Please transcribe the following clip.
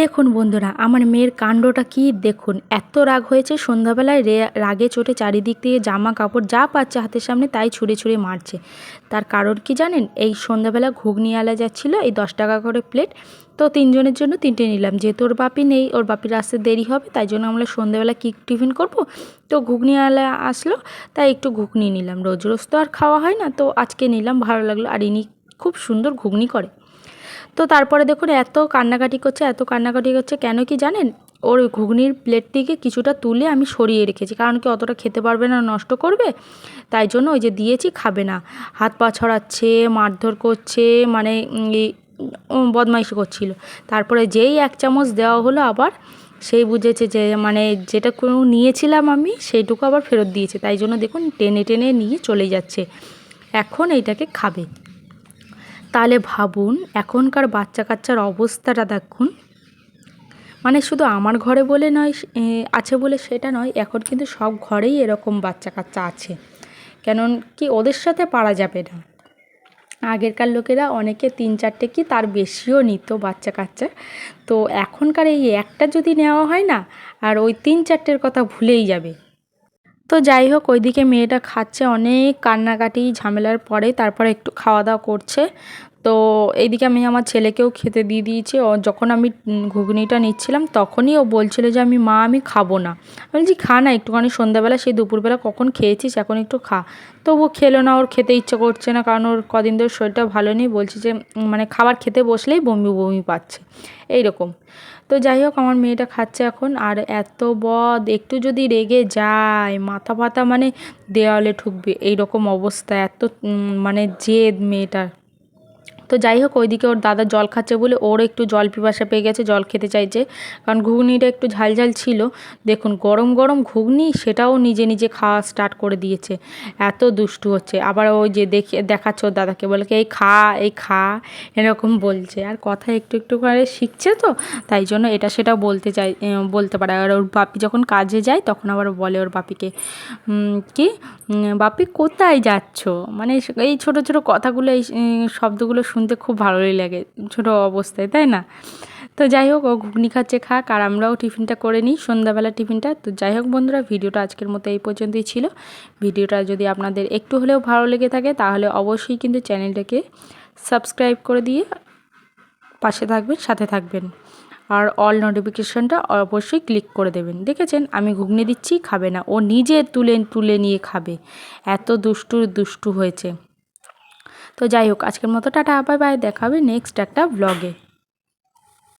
দেখুন বন্ধুরা, আমার মেয়ের কাণ্ডটা কি দেখুন। এত রাগ হয়েছে, সন্ধ্যাবেলায় রে, রাগে চোটে চারিদিক থেকে জামা কাপড় যা পাচ্ছে হাতের সামনে তাই ছুঁড়ে ছুঁড়ে মারছে। তার কারণ কি জানেন? এই সন্ধ্যাবেলা ঘুগনি আলা যাচ্ছিল, এই দশ টাকা করে প্লেট তো তিনজনের জন্য তিনটে নিলাম। যেহেতু ওর বাপি নেই, ওর বাপির আসতে দেরি হবে, তাই জন্য আমরা সন্ধ্যাবেলা কী টিফিন করব? তো ঘুগনি আলা আসলো, তাই একটু ঘুগনি নিলাম। রোজ রোজ তো আর খাওয়া হয় না, তো আজকে নিলাম, ভালো লাগল। আর ইনি খুব সুন্দর ঘুগনি করে। তো তারপরে দেখুন এত কান্নাকাটি করছে, এত কান্নাকাটি করছে, কেন কি জানেন? ওর ঘুগনির প্লেট থেকে কিছুটা তুলে আমি সরিয়ে রেখেছি, কারণ কি অতটা খেতে পারবে না, নষ্ট করবে, তাই জন্য ওই যে দিয়েছি খাবে না। হাত পা ছড়াচ্ছে, মারধর করছে মানে বদমাইশি করছিল। তারপরে যেই এক চামচ দেওয়া হলো আবার, সেই বুঝেছে যে মানে যেটা কোনো নিয়েছিলাম আমি, সেইটুকু আবার ফেরত দিয়েছে, তাই জন্য দেখুন টেনে টেনে নিয়ে চলে যাচ্ছে। এখন এইটাকে খাবে। তাহলে ভাবুন, এখনকার বাচ্চা কাচ্চার অবস্থাটা দেখুন। মানে শুধু আমার ঘরে বলে নয় আছে বলে সেটা নয়, এখন কিন্তু সব ঘরেই এরকম বাচ্চা কাচ্চা আছে। কেন কি ওদের সাথে পারা যাবে না। আগেরকার লোকেরা অনেকে তিন চারটে কি তার বেশিও নিত বাচ্চা কাচ্চা তো এখনকার এই একটা যদি নেওয়া হয় না, আর ওই তিন চারটের কথা ভুলেই যাবে। তো যাই হোক, ওইদিকে মেয়েটা খাচ্ছে, অনেক কান্নাকাটি, ঝামেলার পরে তারপরে একটু খাওয়া দাওয়া করছে। তো এইদিকে আমি আমার ছেলেকেও খেতে দিয়ে দিয়েছি। ও যখন আমি ঘুগনিটা নিচ্ছিলাম তখনই ও বলছিল যে, আমি, মা, আমি খাব না। আমি বলছি, খা না, একটুখানি সন্ধ্যাবেলা সেই দুপুরবেলা কখন খেয়েছিস, এখন একটু খা। তবু খেলো না, ওর খেতে ইচ্ছে করছে না, কারণ ওর কদিন ধরে শরীরটা ভালো নেই। বলছে যে মানে খাবার খেতে বসলেই বমি বমি পাচ্ছে। এইরকম। তো যাই হোক, আমার মেয়েটা খাচ্ছে এখন। আর এত বদ, একটু যদি রেগে যায়, মাথা ফাতা মানে দেওয়ালে ঠুকবে, এইরকম অবস্থা, এত মানে জেদ মেয়েটার। তো যাই হোক, ওইদিকে ওর দাদা জল খাচ্ছে বলে ওর একটু জল পিপাসা পেয়ে গেছে, জল খেতে চাইছে। কারণ ঘুগনিটা একটু ঝাল ঝাল ছিল। দেখুন, গরম গরম ঘুগনি সেটাও নিজে নিজে খাওয়া স্টার্ট করে দিয়েছে। এত দুষ্টু হচ্ছে। আবার ওই যে দেখে, দেখাচ্ছে ওর দাদাকে, বলে কি, এই খা এই খা। এরকম বলছে। আর কথা একটু একটু করে শিখছে তো, তাই জন্য এটা সেটা বলতে চাই বলতে পারে। আর ওর বাপি যখন কাজে যায়, তখন আবার বলে ওর বাপিকে কি? বাপি কোথায় যাচ্ছ? মানে এই ছোট ছোট কথাগুলো, এই শব্দগুলো শুনতে খুব ভালোই লাগে, ছোটো অবস্থায়, তাই না? তো যাই হোক, ও ঘুগনি খাচ্ছে খাক, আর আমরাও টিফিনটা করে নিই, সন্ধ্যাবেলা টিফিনটা। তো যাই হোক বন্ধুরা, ভিডিওটা আজকের মতো এই পর্যন্তই ছিল। ভিডিওটা যদি আপনাদের একটু হলেও ভালো লেগে থাকে, তাহলে অবশ্যই কিন্তু চ্যানেলটাকে সাবস্ক্রাইব করে দিয়ে পাশে থাকবেন, সাথে থাকবেন। আর অল নোটিফিকেশানটা অবশ্যই ক্লিক করে দেবেন। দেখেছেন? আমি ঘুগনি দিচ্ছি, খাবে না। ও নিজে তুলে তুলে নিয়ে খাবে। এত দুষ্টু দুষ্টু হয়েছে। তো যাই হোক আজকের মতো টাটা বাই বাই দেখাবে নেক্সট একটা ব্লগে